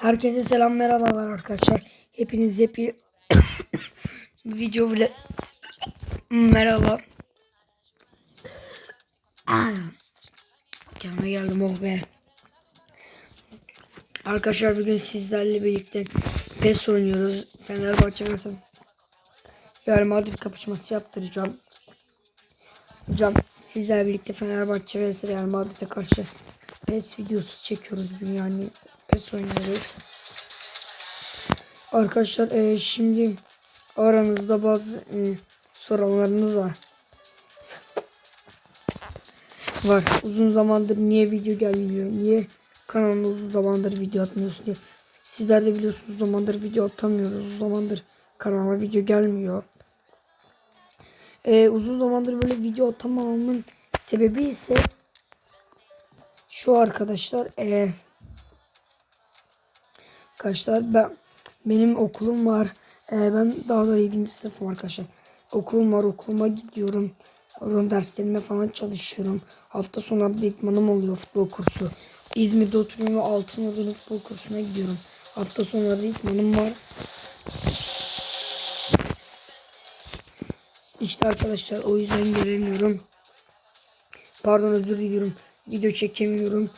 Herkese selam merhabalar arkadaşlar. Hepiniz hepi video bile merhaba. Kendime geldim oh be. Arkadaşlar bugün sizlerle birlikte PES oynuyoruz. Fenerbahçe nasıl? Real Madrid kapışması yaptıracağım. Hocam sizlerle birlikte Fenerbahçe ve Real Madrid'e karşı PES videosu çekiyoruz bugün yani PES oynuyoruz. Arkadaşlar e, şimdi aranızda bazı e, sorularınız var. Var. Uzun zamandır niye video gelmiyor? Niye kanalda uzun zamandır video atmıyorsun diye. Sizler de biliyorsunuz zamandır video atamıyoruz. Uzun zamandır kanala video gelmiyor. E, uzun zamandır böyle video atamamamın sebebi ise şu arkadaşlar. E, arkadaşlar ben benim okulum var. E, ben daha da 7. sınıfım arkadaşlar. Okulum var. Okuluma gidiyorum. Okulum derslerime falan çalışıyorum. Hafta sonları da idmanım oluyor futbol kursu. İzmir'de oturuyorum ve Altınordu'nun futbol kursuna gidiyorum. Hafta sonları da idmanım var. İşte arkadaşlar o yüzden gelemiyorum. Pardon özür diliyorum. Video çekemiyorum.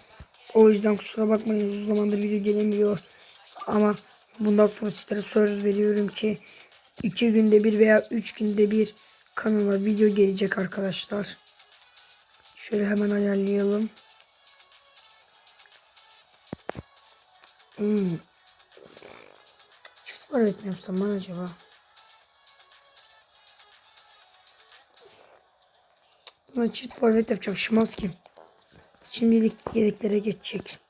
O yüzden kusura bakmayın uzun zamandır video gelemiyor. Ama bundan sonra sizlere söz veriyorum ki iki günde bir veya üç günde bir kanala video gelecek arkadaşlar. Şöyle hemen ayarlayalım. Hmm. Çift forvet mi yapsam ben acaba? Buna çift forvet yapacağım. Şimanski. Şimdilik yedeklere geçecek.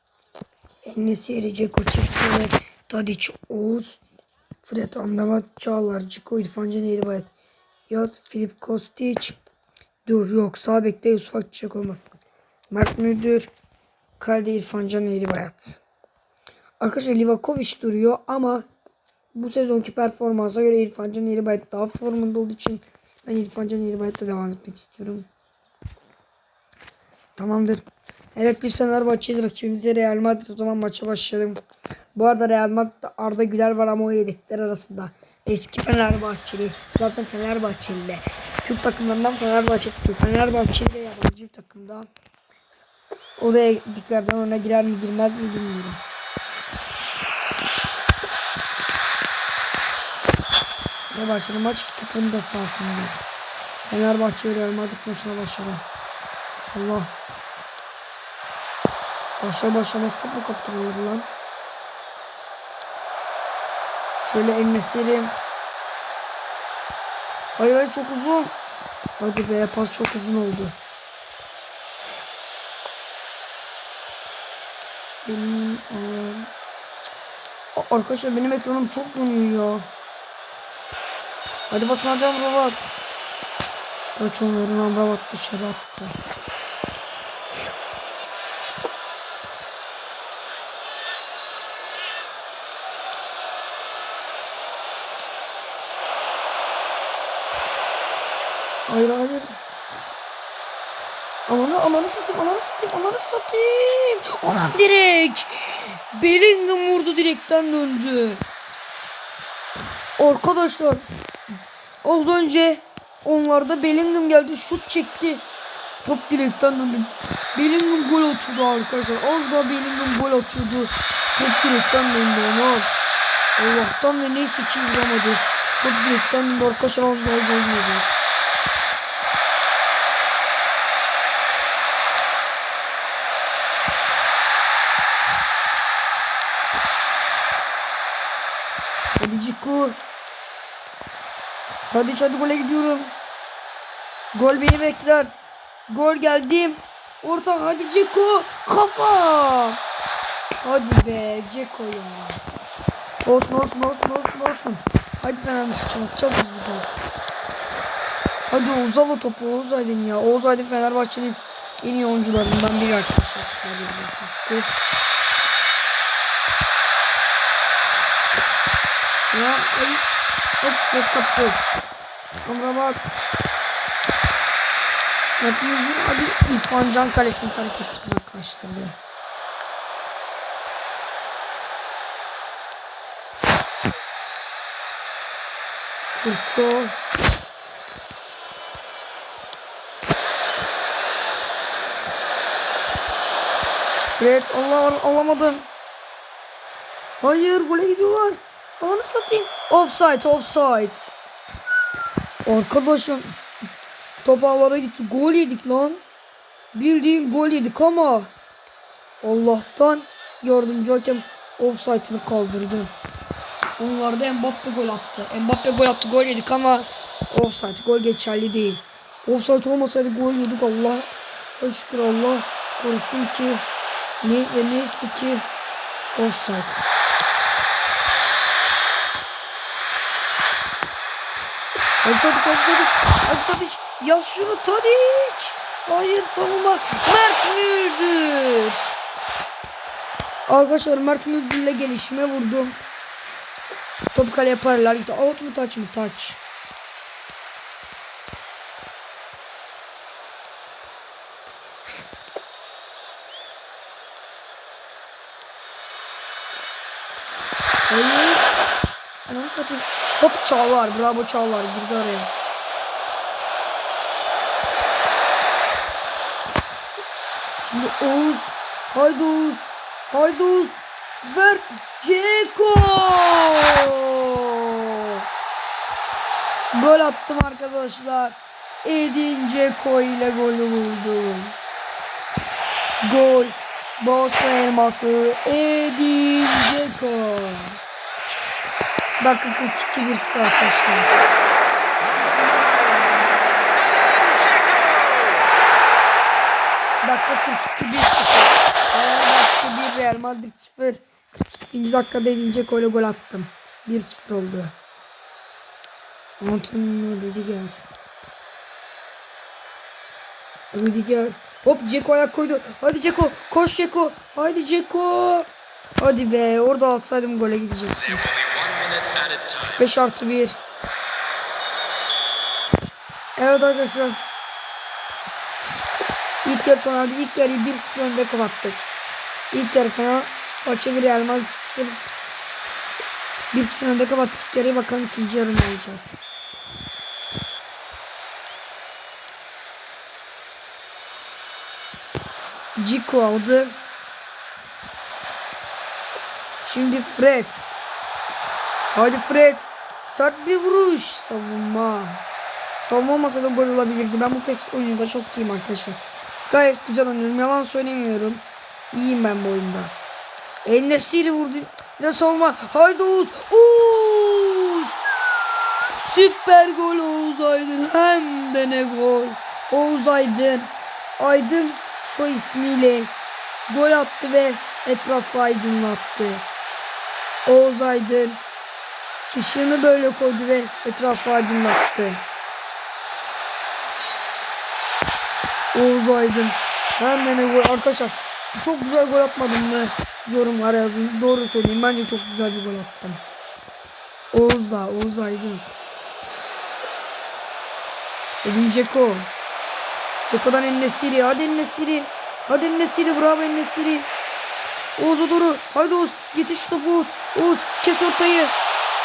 Enesiri, Ceko, çift forvet. Tadic, Oğuz. Fred, Amrabat, Çağlar, Ciko, İrfan Can, Eğribayat. Yat, Filip Kostic. Dur yok. Sağ bekte Yusuf Akçak olmasın. Mert Müdür. Kalede İrfan Can, Eğribayat. Arkadaşlar Livakovic duruyor ama bu sezonki performansa göre İrfan Can Eğribayat daha formunda olduğu için ben İrfan Can Eğribayat'la devam etmek istiyorum. Tamamdır. Evet biz Fenerbahçe'yiz. Rakibimize Real Madrid. O zaman maça başlayalım. Bu arada Real Madrid'de Arda Güler var ama o yedekler arasında. Eski Fenerbahçeli. Zaten Fenerbahçeli de. Türk takımlarından Fenerbahçe tutuyor. Fenerbahçeli de yabancı bir takımda. O da yedeklerden ona girer mi girmez mi bilmiyorum. Ne başladı maç kitabının da sahasında. Fenerbahçe Real Madrid maçına başlayalım. Allah. Başlar başlamaz top mu kaptırılır lan? Şöyle enleselim. Hayır hayır çok uzun. Hadi be pas çok uzun oldu. Benim eee, Arkadaşlar benim ekranım çok donuyor ya. Hadi basın hadi Amrabat. Taç onların Amrabat dışarı attı. Hayır hayır. Ananı satayım ananı satayım ananı satayım. Anam direkt. Bellingham vurdu direkten döndü. Arkadaşlar az önce onlarda Bellingham geldi şut çekti. Top direkten döndü. Bellingham gol atıyordu arkadaşlar. Az daha Bellingham gol atıyordu. Top direkten döndü ama. Allah'tan ve neyse ki vuramadı. Top direkten döndü arkadaşlar az daha gol yedi. Hadi Ciku. Hadi hadi gole gidiyorum. Gol beni bekler. Gol geldim. Orta hadi Ceko. Kafa. Hadi be Ceko ya. Olsun olsun olsun olsun olsun. Hadi Fenerbahçe atacağız biz bu golü. Hadi Oğuz al o topu Oğuz Aydın ya. Oğuz Aydın Fenerbahçe'nin en iyi oyuncularından biri arkadaşlar. Ya ay. Hop göt kaptı. Amrabat. Yapıyoruz abi İrfan Can kalesini terk etti uzaklaştırdı. Kurko. Fred Allah alamadım. Hayır gole gidiyorlar. Amanı satayım. Offside offside. Arkadaşım top ağlara gitti. Gol yedik lan. Bildiğin gol yedik ama Allah'tan yardımcı hakem offside'ını kaldırdı. Onlar da Mbappe gol attı. Mbappe gol attı gol yedik ama offside gol geçerli değil. Offside olmasaydı gol yedik Allah. Şükür Allah korusun ki ne ve neyse ki offside. Hadi Tadiç, hadi Tadiç, hadi Tadiç. Yaz şunu Tadiç. Hayır savunma. Mert Müldür. Arkadaşlar Mert Müldür'le gelişme vurdum. Top kaleye paralel gitti. Out mu taç mı taç. Hayır. Ananı satayım. Hop Çağlar. Bravo Çağlar. Girdi araya. Şimdi Oğuz. Haydi Oğuz. Haydi Oğuz. Ver. Ceko. Gol attım arkadaşlar. Edin Ceko ile golü buldum. Gol. Bosna elması. Edin Ceko. Dakika 42 bir sıfır arkadaşlar. Dakika 42 1 0. Fenerbahçe 1 Real Madrid 0. 42. dakikada edince gole gol attım. 1-0 oldu. Antonio Rüdiger. Rüdiger. Hop Ceko ayak koydu. Hadi Ceko. Koş Ceko. Haydi Ceko. Hadi be. Orada alsaydım gole gidecektim. 5 artı 1. Evet arkadaşlar. İlk yarı sona. İlk yarıyı 1-0 önde kapattık. İlk yarı fena. Maçı bir Real Madrid 0. 1-0 önde kapattık. İlk yarıyı bakalım ikinci yarı ne olacak. Ciku aldı. Şimdi Fred. Hadi Fred. Sert bir vuruş. Savunma. Savunma olmasa da gol olabilirdi. Ben bu PES oyununda çok iyiyim arkadaşlar. Gayet güzel oynuyorum. Yalan söylemiyorum. İyiyim ben bu oyunda. El Nesiri vurdu. Ne savunma. Haydi Oğuz. Oğuz. Süper gol Oğuz Aydın. Hem de ne gol. Oğuz Aydın. Aydın soy ismiyle gol attı ve etrafı aydınlattı. Oğuz Aydın ışığını böyle koydu ve etrafı aydınlattı. Oğuz Aydın. Hemen gol. Arkadaşlar çok güzel gol atmadım mı? Yorumlara yazın. Doğru söyleyeyim. Bence çok güzel bir gol attım. Oğuz da Oğuz Aydın. Edin Ceko Ceko'dan Ennesiri hadi Ennesiri hadi Ennesiri bravo Ennesiri Oğuz'a doğru. Haydi Oğuz. Yetiş topu Oğuz. Oğuz kes ortayı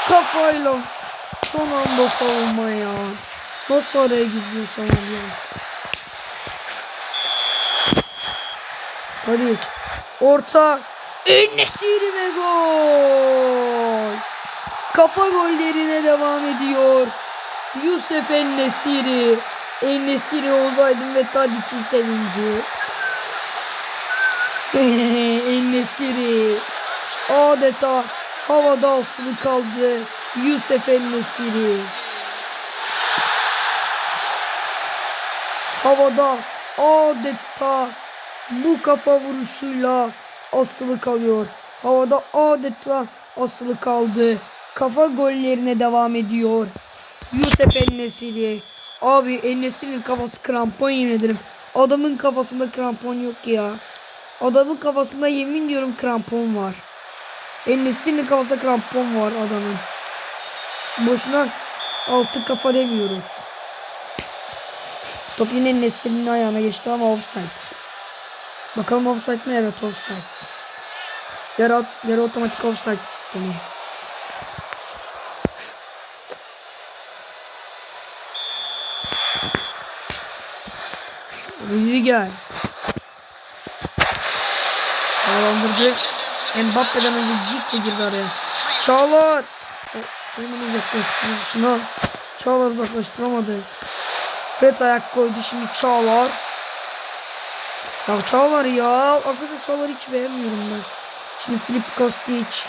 kafayla son anda savunma ya nasıl araya gidiyor savunma Tadiç. Orta. Ennesiri ve gol. Kafa gollerine devam ediyor. Yusuf Ennesiri. Ennesiri Oğuz Aydın ve Tadiç'in sevinci. Ennesiri. Adeta havada asılı kaldı. Yusuf Ennesiri. Havada adeta bu kafa vuruşuyla asılı kalıyor. Havada adeta asılı kaldı. Kafa gollerine devam ediyor. Yusuf Ennesiri. Abi Ennesiri'nin kafası krampon yemin ederim. Adamın kafasında krampon yok ya. Adamın kafasında yemin diyorum krampon var. Enes'in kafasında krampon var adamın. Boşuna altı kafa demiyoruz. Top yine Nesli'nin ayağına geçti ama offside. Bakalım offside mi? Evet offside. Yarı, yarı otomatik offside sistemi. Rüzgar. Havalandırıcı. Mbappe'den önce Cikle girdi araya. Çağlar. Bunu uzaklaştırışına. Çağlar uzaklaştıramadı. Fred ayak koydu şimdi Çağlar. Ya Çağlar ya. Arkadaşlar Çağlar hiç beğenmiyorum ben. Şimdi Filip Kostic.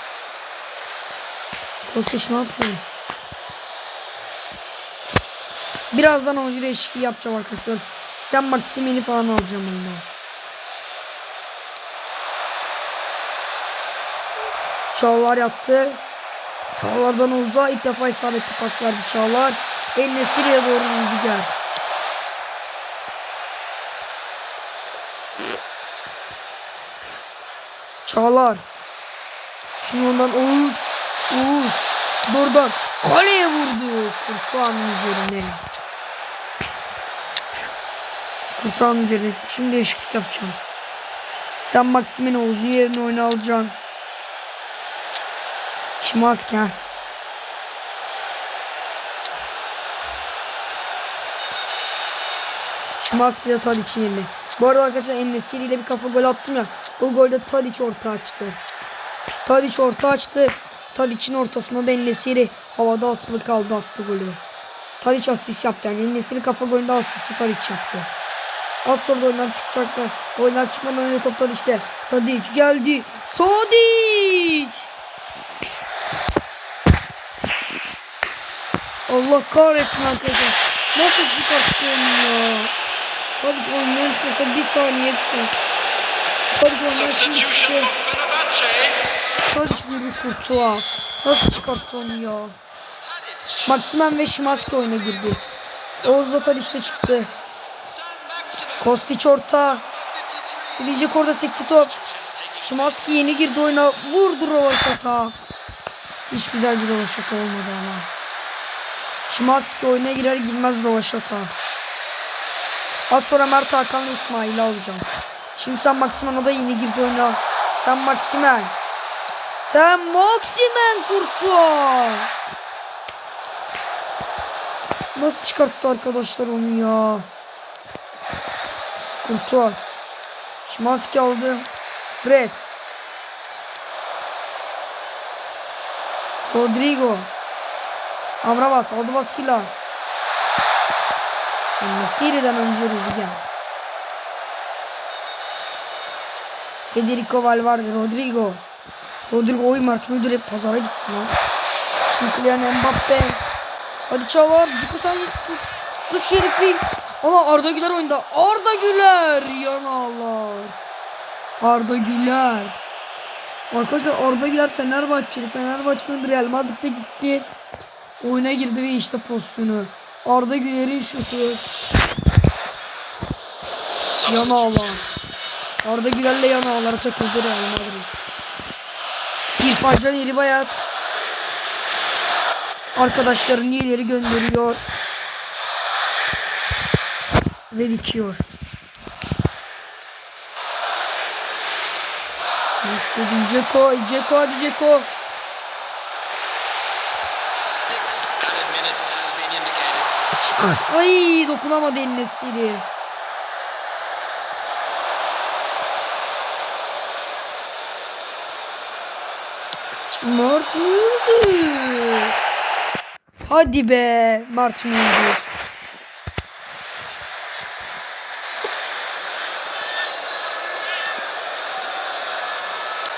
Kostic ne yapıyor? Birazdan oyuncu değişikliği yapacağım arkadaşlar. Sen Maximin'i falan alacağım ondan. Çağlar yaptı. Çağlar'dan uzağa ilk defa isabetli pas verdi Çağlar. El Nesiri'ye doğru Rüdiger. Çağlar. Şimdi ondan Oğuz. Oğuz. Buradan kaleye vurdu. Kurtuğan'ın üzerine. Kurtuğan'ın üzerine. Şimdi değişiklik yapacağım. Sen Maximin Oğuz'un yerine oyna alacaksın. Şimanski ha. Şimanski de Tadic'in yerine. Bu arada arkadaşlar Enesiri ile bir kafa gol attım ya. O golde Tadic orta açtı. Tadic orta açtı. Tadic'in ortasına da Enesiri havada asılı kaldı attı golü. Tadic asist yaptı yani. Enesiri kafa golünde asisti Tadic yaptı. Az sonra da oyundan çıkacaklar. Oyundan çıkmadan önce top Tadic'te. Tadic geldi. Tadic! Allah kahretsin arkadaşlar. Nasıl çıkarttın ya? Tadic oyundan çıkmasa bir saniye. Tadic oyundan şimdi çıktı. Tadic vurdu kurtuğa. Nasıl çıkarttı onu ya? Maximen ve Şimanski oyuna girdi. Oğuz da Tadic'te çıktı. Kostiç orta. Gidecek orada sekti top. Şimanski yeni girdi oyuna. Vurdu Rovaşata. Hiç güzel bir Rovaşata olmadı ama. Şimanski oyuna girer girmez Rovaşata. Az sonra Mert Hakan'la İsmail'i alacağım. Şimdi sen Maximen o da yeni girdi oyuna. Sen Maximen. Sen Maximen kurtar. Nasıl çıkarttı arkadaşlar onu ya? Kurtuğa. Şimanski aldı. Fred. Rodrigo. Amrabat aldı Vaskila. Nesiri'den önce Rüdiger. Federico Valverde, Rodrigo. Rodrigo oy Mert Müldür pazara gitti lan. Şimdi Kylian Mbappe. Hadi Çağlar. Ciku sen tut. Tut Şerif'i. Ama Arda Güler oyunda. Arda Güler. Yanalar. Arda Güler. Arkadaşlar Arda Güler Fenerbahçeli. Fenerbahçe'den Real Madrid'e gitti. Oyuna girdi ve işte pozisyonu. Arda Güler'in şutu. Yana alan. Arda Güler'le yana ağlara takıldı Real Madrid. İrfan Can Yeri Bayat. Arkadaşlarını ileri gönderiyor. Ve dikiyor. Şimdi Ceko. Ceko hadi Ceko. Ay dokunamadı eline Siri. Mart Müldür. Hadi be Mart Müldür.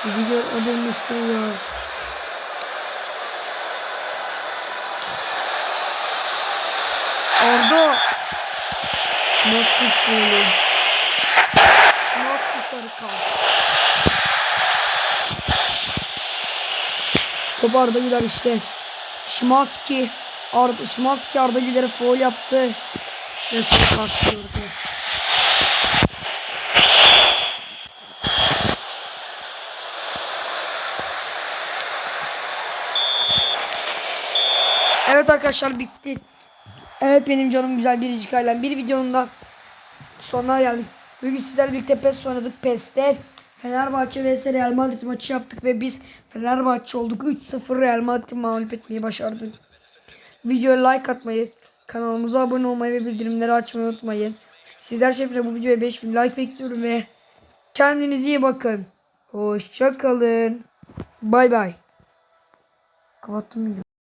Gidiyor o denesi ya. Arda. Şimanski faulü. Şimanski sarı kart. Top Arda Güler işte. Şimanski Arda, Şimanski Arda Güler'e faul yaptı. Ve sarı kart gördü. Evet arkadaşlar bitti. Evet benim canım güzel biricik ailem. Bir videonun da sonuna geldik. Bugün sizlerle birlikte PES oynadık. PES'te Fenerbahçe vs Real Madrid maçı yaptık ve biz Fenerbahçe olduk. 3-0 Real Madrid'i mağlup etmeyi başardık. Videoya like atmayı, kanalımıza abone olmayı ve bildirimleri açmayı unutmayın. Sizler şefine bu videoya 5000 like bekliyorum ve kendinize iyi bakın. Hoşça kalın. Bay bay. Kapattım videoyu.